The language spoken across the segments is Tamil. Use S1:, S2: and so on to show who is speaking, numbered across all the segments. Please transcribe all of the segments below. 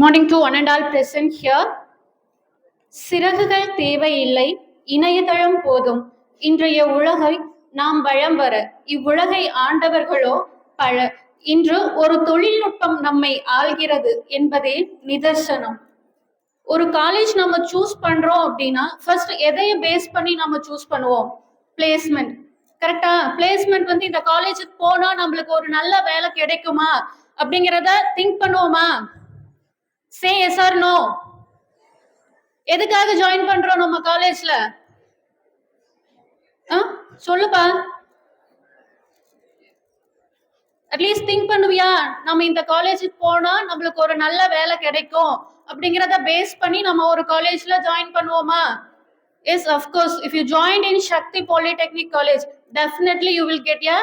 S1: Morning to one and all present here சிறகுகள் தேவையில்லை இணையதளம் போதும். இன்றைய உலகை நாம் வளம் வர இவ்வுலகை ஆண்டவர்களோ பல இன்று ஒரு தொழில்நுட்பம் நம்மை ஆள்கிறது என்பதே நிதர்சனம். ஒரு காலேஜ் நம்ம சூஸ் பண்றோம் அப்படின்னா ஃபர்ஸ்ட் எதைய பேஸ் பண்ணி நம்ம சூஸ் பண்ணுவோம்? பிளேஸ்மெண்ட் கரெக்டா பிளேஸ்மெண்ட் வந்து இந்த காலேஜுக்கு போனா நம்மளுக்கு ஒரு நல்ல வேலை கிடைக்குமா? அப்படிங்கிறத திங்க் பண்ணுவோமா? சே எஸ் ஆர் நோ எதுக்காக ஜாயின் பண்றோம் நம்ம காலேஜ்ல சொல்லுப்பா. அட்லீஸ்ட் திங்க் பண்ணுவியா? நம்ம இந்த காலேஜுக்கு போனா நம்மளுக்கு ஒரு நல்ல வேலை கிடைக்கும் அப்படிங்கிறத பேஸ் பண்ணி நம்ம ஒரு காலேஜ்ல ஜாயின் பண்ணுவோமா? Yes of course if you join in Sakthi polytechnic college definitely you will get a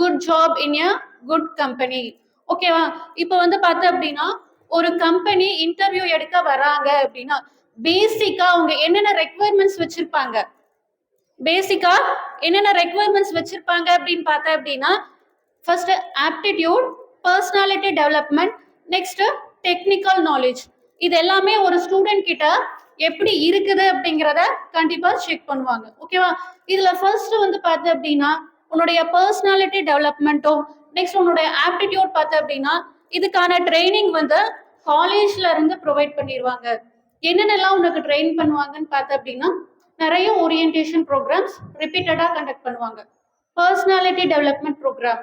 S1: good job in a good company ஓகேவா இப்போ வந்து பார்த்த அப்படின்னா ஒரு கம்பெனி இன்டர்வியூ எடுக்க வராங்க அப்படின்னா பேசிக்கா அவங்க என்னென்ன ரெக்குவயர்மெண்ட்ஸ் வச்சிருப்பாங்க? பேசிக்கா என்னென்ன ரெக்குவயர்மெண்ட்ஸ் வச்சிருப்பாங்க அப்படின்னு பார்த்தா அப்படின்னா first aptitude personality development next technical knowledge இது எல்லாமே ஒரு ஸ்டூடெண்ட் கிட்ட எப்படி இருக்குது அப்படிங்கிறத கண்டிப்பா செக் பண்ணுவாங்க. ஓகேவா இதுல ஃபர்ஸ்ட் வந்து பார்த்து அப்படின்னா உன்னுடைய பர்சனாலிட்டி டெவலப்மெண்ட்டும் நெக்ஸ்ட் உன்னுடைய ஆப்டிடியூட் பார்த்து அப்படின்னா இதுக்கான ட்ரைனிங் வந்து காலேஜ்ல இருந்து ப்ரொவைட் பண்ணிடுவாங்க என்னென்னலாம் உனக்கு ட்ரெயின் பண்ணுவாங்கன்னு பார்த்த அப்படின்னா நிறைய ஓரியன்டேஷன் ப்ரோக்ராம்ஸ் ரிப்பீட்டடாக கண்டக்ட் பண்ணுவாங்க. Personality development program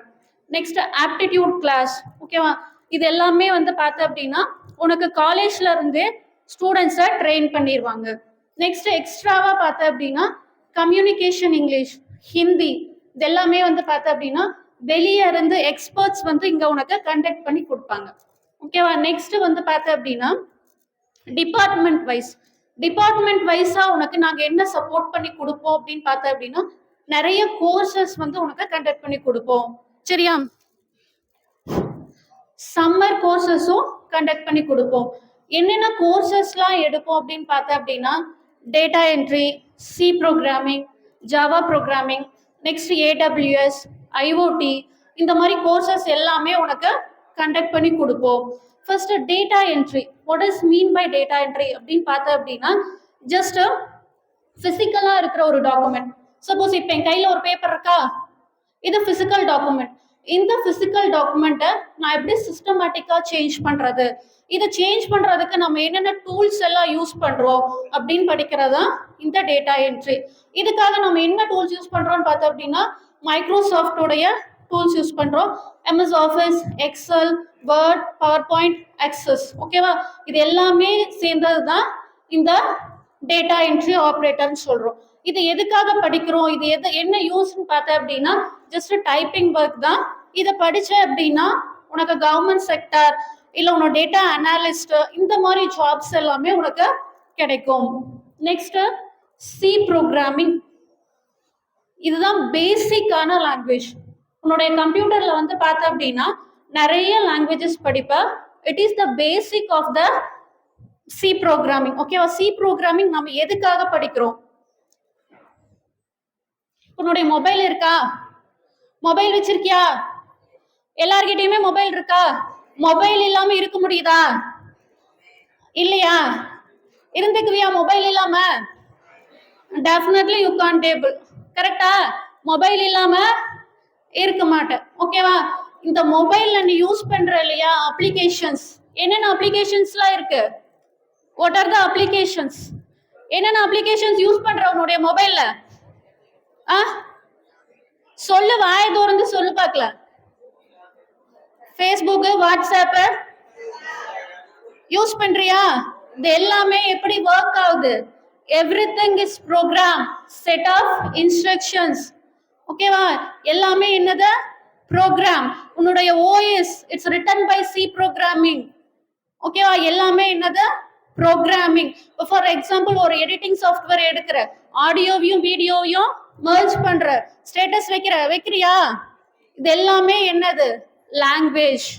S1: next aptitude class ஓகேவா இது எல்லாமே வந்து பார்த்த அப்படின்னா உனக்கு காலேஜ்ல இருந்தே ஸ்டூடெண்ட்ஸை ட்ரெயின் பண்ணிடுவாங்க நெக்ஸ்ட் எக்ஸ்ட்ராவாக பார்த்த அப்படின்னா கம்யூனிகேஷன் இங்கிலீஷ் ஹிந்தி இது எல்லாமே வந்து பார்த்த அப்படின்னா வெளியே இருந்து எக்ஸ்பர்ட்ஸ் வந்து இங்க உனக்கு கண்டக்ட் பண்ணி கொடுப்பாங்க. ஓகேவா நெக்ஸ்ட் வந்து பார்த்த அப்படின்னா டிபார்ட்மெண்ட் வைஸ் டிபார்ட்மெண்ட் வைஸா உனக்கு நாங்க என்ன சப்போர்ட் பண்ணி கொடுப்போம் அப்படின்னு பார்த்த அப்படின்னா நிறைய கோர்சஸ் வந்து உனக்கு கண்டக்ட் பண்ணி கொடுப்போம். சரியா? சம்மர் கோர்சஸும் கண்டக்ட் பண்ணி கொடுப்போம். என்னென்ன கோர்சஸ்லாம் எடுப்போம் அப்படின்னு பார்த்தா அப்படின்னா data entry C programming Java programming next AWS IOT இந்த மாதிரி கோர்சஸ் எல்லாமே உனக்கு கண்டக்ட் பண்ணி கொடுப்போம். First data entry what is mean by data entry அப்படின்னு பார்த்தா அப்படின்னா ஜஸ்ட் ஃபிசிக்கலாக இருக்கிற ஒரு டாக்குமெண்ட் சப்போஸ் இப்போ என் கையில் ஒரு பேப்பர் இருக்கா? இது ஃபிசிக்கல் டாக்குமெண்ட் இந்த பிசிக்கல் டாக்குமெண்ட்டை நான் எப்படி சிஸ்டமேட்டிக்காக சேஞ்ச் பண்ணுறது இதை சேஞ்ச் பண்ணுறதுக்கு நம்ம என்னென்ன டூல்ஸ் எல்லாம் யூஸ் பண்ணுறோம் அப்படின்னு படிக்கிறது தான் இந்த டேட்டா என்ட்ரி இதுக்காக நம்ம என்ன டூல்ஸ் யூஸ் பண்ணுறோம்னு பார்த்தோம் அப்படின்னா மைக்ரோசாஃப்டோடைய டூல்ஸ் யூஸ் பண்ணுறோம் MS Office Excel Word PowerPoint Access ஓகேவா இது எல்லாமே சேர்ந்தது தான் இந்த டேட்டா என்ட்ரி ஆப்ரேட்டர்னு சொல்கிறோம் இது எதுக்காக படிக்கிறோம்? இது எது என்ன யூஸ்ன்னு பார்த்தேன் அப்படின்னா ஜஸ்ட் டைப்பிங் ஒர்க் தான். இதை படித்த அப்படின்னா உனக்கு கவர்மெண்ட் செக்டர் இல்லை உன்னோட டேட்டா அனாலிஸ்ட் இந்த மாதிரி ஜாப்ஸ் எல்லாமே உனக்கு கிடைக்கும். நெக்ஸ்ட் சி ப்ரோக்ராமிங் இதுதான் பேசிக்கான லாங்குவேஜ் உன்னுடைய கம்ப்யூட்டர்ல வந்து பார்த்த அப்படின்னா நிறைய லாங்குவேஜஸ் படிப்ப. It is the basic of the C programming ஓகேவா சி ப்ரோக்ராமிங் நம்ம எதுக்காக படிக்கிறோம்? உன்னுடைய மொபைல் இருக்கா? மொபைல் வச்சிருக்கியா? எல்லார்கிட்டயுமே மொபைல் இருக்கா? மொபைல் இல்லாம இருக்க முடியுதா? இல்லையா? இருந்துக்குவியா மொபைல் இல்லாம? டெஃபினெட்லி யூ கான் டேபிள் கரெக்டா மொபைல் இல்லாம இருக்க மாட்டேன். ஓகேவா இந்த மொபைல்ல நீ யூஸ் பண்ற இல்லையா? அப்ளிகேஷன்ஸ் என்னென்ன அப்ளிகேஷன்ஸ்லாம் இருக்கு? வாட் ஆர் த அப்ளிகேஷன்ஸ் என்னென்ன அப்ளிகேஷன்ஸ் யூஸ் பண்ற உன்னுடைய மொபைல்ல ஆ? சொல்லு வாய திறந்து சொல்லு பார்க்கலாம் ஃபேஸ்புக்கு வாட்ஸ்அப்பு யூஸ் பண்றியா? இது எல்லாமே எப்படி ஒர்க் ஆகுது? Everything is program set of instructions ஓகேவா எல்லாமே என்னது? ப்ரோக்ராம் உன்னுடைய OS it's written by C programming ஓகேவா எல்லாமே என்னது? ப்ரோக்ராமிங் ஃபார் எக்ஸாம்பிள் ஒரு எடிட்டிங் சாஃப்ட்வேர் எடுக்கிற ஆடியோவையும் வீடியோவையும் மர்ஜ் பண்ற ஸ்டேட்டஸ் வைக்கிற வைக்கிறியா? இது எல்லாமே என்னது? லாங்குவேஜ்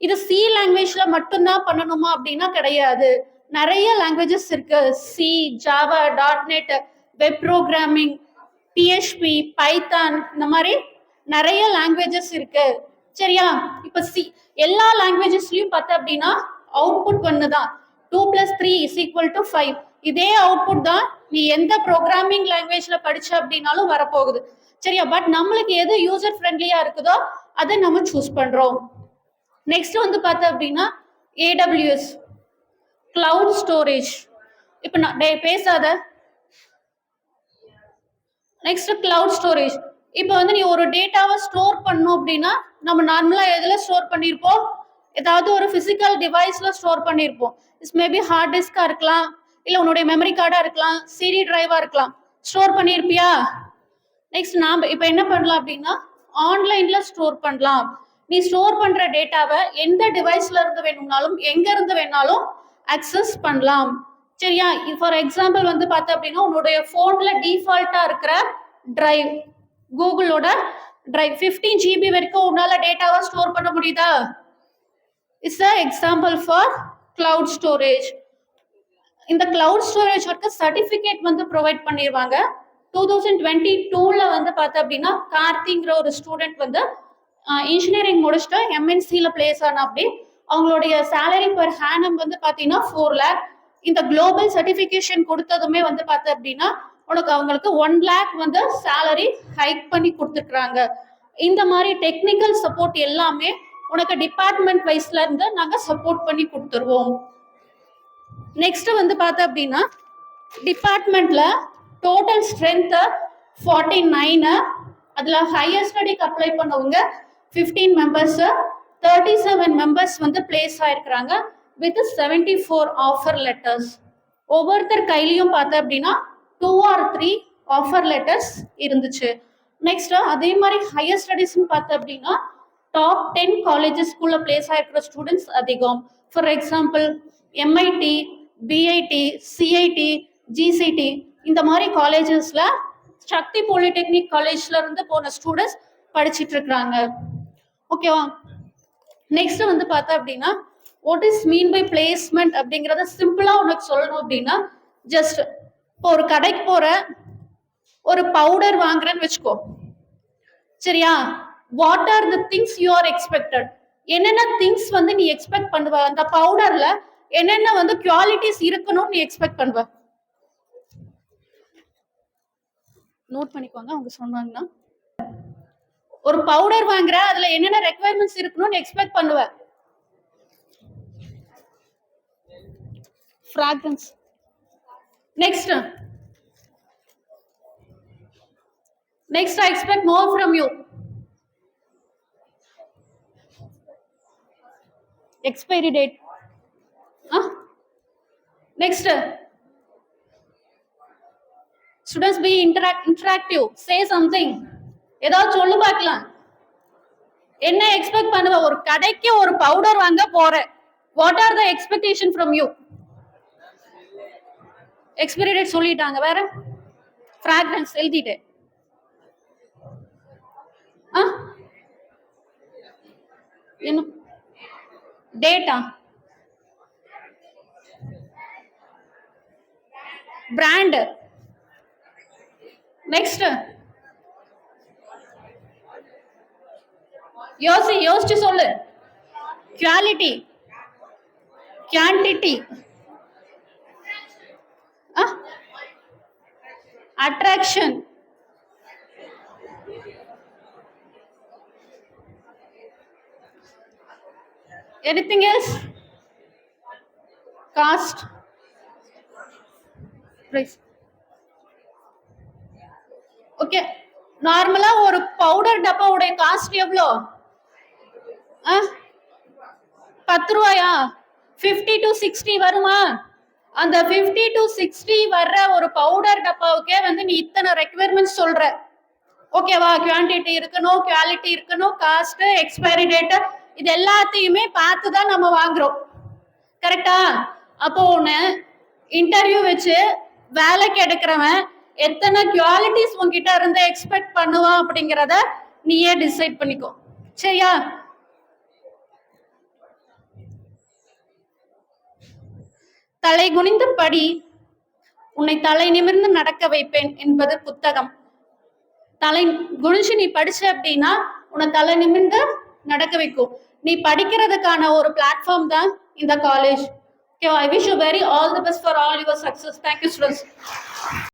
S1: இது சி லாங்குவேஜ்ல மட்டும்தான் பண்ணணுமா அப்படின்னா கிடையாது. நிறைய லாங்குவேஜஸ் இருக்கு. C Java dot net web programming PHP Python இந்த மாதிரி நிறைய லாங்குவேஜஸ் இருக்கு. சரியா? இப்ப சி எல்லா லாங்குவேஜஸ்லயும் பார்த்தா அப்படின்னா அவுட்புட் ஒன்று தான். Two plus three is equal to five இதே அவுட்புட் தான் நீ எந்த ப்ரோக்ராமிங் லாங்குவேஜ்ல படிச்ச அப்படின்னாலும் வரப்போகுது. சரியா? பட் நம்மளுக்கு எது யூசர் ஃப்ரெண்ட்லியா இருக்குதோ அதை நம்ம சூஸ் பண்றோம். நெக்ஸ்ட் வந்து பார்த்தோம் அப்படின்னா ஏடபிள்யூஎஸ் கிளவுட் ஸ்டோரேஜ் இப்போ நான் டே பேசாத. நெக்ஸ்ட் கிளவுட் ஸ்டோரேஜ் இப்போ வந்து நீ ஒரு டேட்டாவை ஸ்டோர் பண்ணும் அப்படின்னா நம்ம நார்மலாக எதில் ஸ்டோர் பண்ணியிருப்போம்? ஏதாவது ஒரு ஃபிசிக்கல் டிவைஸில் ஸ்டோர் பண்ணியிருப்போம் இட்ஸ் மேபி ஹார்ட் டிஸ்கா இருக்கலாம் இல்லை உன்னுடைய மெமரி கார்டாக இருக்கலாம் சிடி டிரைவா இருக்கலாம். ஸ்டோர் பண்ணியிருப்பியா நெக்ஸ்ட் நாம் இப்போ என்ன பண்ணலாம் அப்படின்னா ஆன்லைனில் ஸ்டோர் பண்ணலாம். நீ ஸ்டோர் பண்ணுற டேட்டாவை எந்த டிவைஸ்ல இருந்து வேணும்னாலும் எங்க இருந்து வேணாலும் அக்சஸ் பண்ணலாம். சரியா? ஃபார் எக்ஸாம்பிள் வந்து பார்த்த அப்படின்னா உன்னுடைய ஃபோன்ல டிஃபால்ட்டா இருக்கிற டிரைவ் கூகுளோட டிரைவ் 15 ஜிபி வரைக்கும் உன்னால டேட்டாவை ஸ்டோர் பண்ண முடியுதா? It's a example for cloud storage இந்த கிளவுட் ஸ்டோரேஜ் ஒர்க்கு சர்டிஃபிகேட் வந்து ப்ரொவைட் பண்ணிடுவாங்க டூ தௌசண்ட் டுவெண்ட்டி டூவில் வந்து பார்த்தா அப்படின்னா கார்த்திங்கிற ஒரு ஸ்டூடெண்ட் வந்து இன்ஜினியரிங் முடிச்சுட்டு எம்என்சியில் பிளேஸ் ஆன அப்படி அவங்களுடைய சேலரி பர் ஹேனம் வந்து பார்த்தீங்கன்னா ஃபோர் லேக் இந்த குளோபல் சர்டிஃபிகேஷன் கொடுத்ததுமே வந்து பார்த்த அப்படின்னா உனக்கு அவங்களுக்கு ஒன் லேக் வந்து சேலரி ஹைக் பண்ணி கொடுத்துருக்குறாங்க. இந்த மாதிரி டெக்னிக்கல் சப்போர்ட் எல்லாமே உனக்கு டிபார்ட்மெண்ட் வைஸ்ல இருந்து நாங்கள் சப்போர்ட் பண்ணி கொடுத்துருவோம். நெக்ஸ்ட் வந்து பார்த்த அப்படின்னா டிபார்ட்மெண்ட்ல டோட்டல் ஸ்ட்ரென்த் ஃபார்ட்டி நைனு அதில் ஹையர் ஸ்டடிக்கு அப்ளை பண்ணவங்க fifteen members thirty seven members வந்து place ஆயிருக்கிறாங்க with seventy four offer letters ஒவ்வொருத்தர் கையிலையும் பார்த்த அப்படின்னா two or three offer letters இருந்துச்சு. நெக்ஸ்ட் அதே மாதிரி ஹையர் ஸ்டடீஸ்னு பார்த்த அப்படின்னா டாப் டென் காலேஜஸ்குள்ள பிளேஸ் ஆயிருக்கிற ஸ்டூடெண்ட்ஸ் அதிகம். For example MIT PIT CIT GCT இந்த மாதிரி காலேஜஸ்ல சக்தி பாலிடெக்னிக் காலேஜ்ல இருந்து போன ஸ்டூடெண்ட்ஸ் படிச்சிட்டு இருக்கிறாங்க. ஓகேவா நெக்ஸ்ட் வந்து பார்த்தா அப்படின்னா what is mean by placement அப்படிங்கிறத சிம்பிளா உனக்கு சொல்லணும் அப்படின்னா ஜஸ்ட் இப்போ ஒரு கடைக்கு போற ஒரு பவுடர் வாங்குறேன்னு வச்சுக்கோ. சரியா? What are the things you are expected என்னென்ன திங்ஸ் வந்து நீ எக்ஸ்பெக்ட் பண்ணுவ? அந்த பவுடர்ல என்னென்ன வந்து குவாலிட்டிஸ் இருக்கணும்னு நீ எக்ஸ்பெக்ட் பண்ணுவ? நோட் பண்ணிக்கோங்க அவங்க சொன்னாங்கன்னா. ஒரு பவுடர் வாங்குற அதுல என்னென்ன ரெக்குவயர்மெண்ட்ஸ் இருக்கணும்னு எக்ஸ்பெக்ட் பண்ணுவ? Fragrance next next I expect more from you expiry date next students be interact interactive say something ஏதாவது சொல்லு பார்க்கலாம். என்ன எக்ஸ்பெக்ட் பண்ணுவ? ஒரு கடைக்கு ஒரு பவுடர் வாங்க போற. What are the expectation from you expiry date சொல்லிட்டாங்க வேற. ஃப்ராக்ரன்ஸ் எழுதிட்டேன் ஆ என்ன? டேட்டா. பிராண்ட் நெக்ஸ்ட் யோசி யோசிச்சு சொல்லு. Quality quantity attraction anything else? Cost price okay நார்மலா ஒரு பவுடர் டப்பாவுடைய காஸ்ட் எவ்வளோ ஆ? பத்து ரூபாயா? ஃபிஃப்டி டு சிக்ஸ்டி வருமா? அந்த ஃபிஃப்டி டு சிக்ஸ்டி வர்ற ஒரு பவுடர் டப்பாவுக்கே வந்து நீ இத்தனை ரெக்குவயர்மெண்ட்ஸ் சொல்ற. ஓகேவா குவான்டிட்டி இருக்கணும் குவாலிட்டி இருக்கணும் காஸ்ட் எக்ஸ்பைரி டேட்டு இது எல்லாத்தையுமே பார்த்து தான் நம்ம வாங்குறோம். கரெக்டா அப்போ ஒன்று இன்டர்வியூ வச்சு வேலைக்கு எடுக்கிறவன் எத்தனை குவாலிட்டிஸ் உங்ககிட்ட இருந்து எக்ஸ்பெக்ட் பண்ணுவான் அப்படிங்கிறத நீயே டிசைட் பண்ணிக்கோ. சரியா? தலை குனிந்து படி உன்னை தலை நிமிர்ந்து நடக்க வைப்பேன் என்பது புத்தகம். தலை குனிஞ்சு நீ படிச்ச அப்படின்னா உன்னை தலை நிமிர்ந்து நடக்க வைக்கும் நீ படிக்கிறதுக்கான ஒரு பிளாட்ஃபார்ம் தான் இந்த college okay I wish you very all the best for all your success thank you students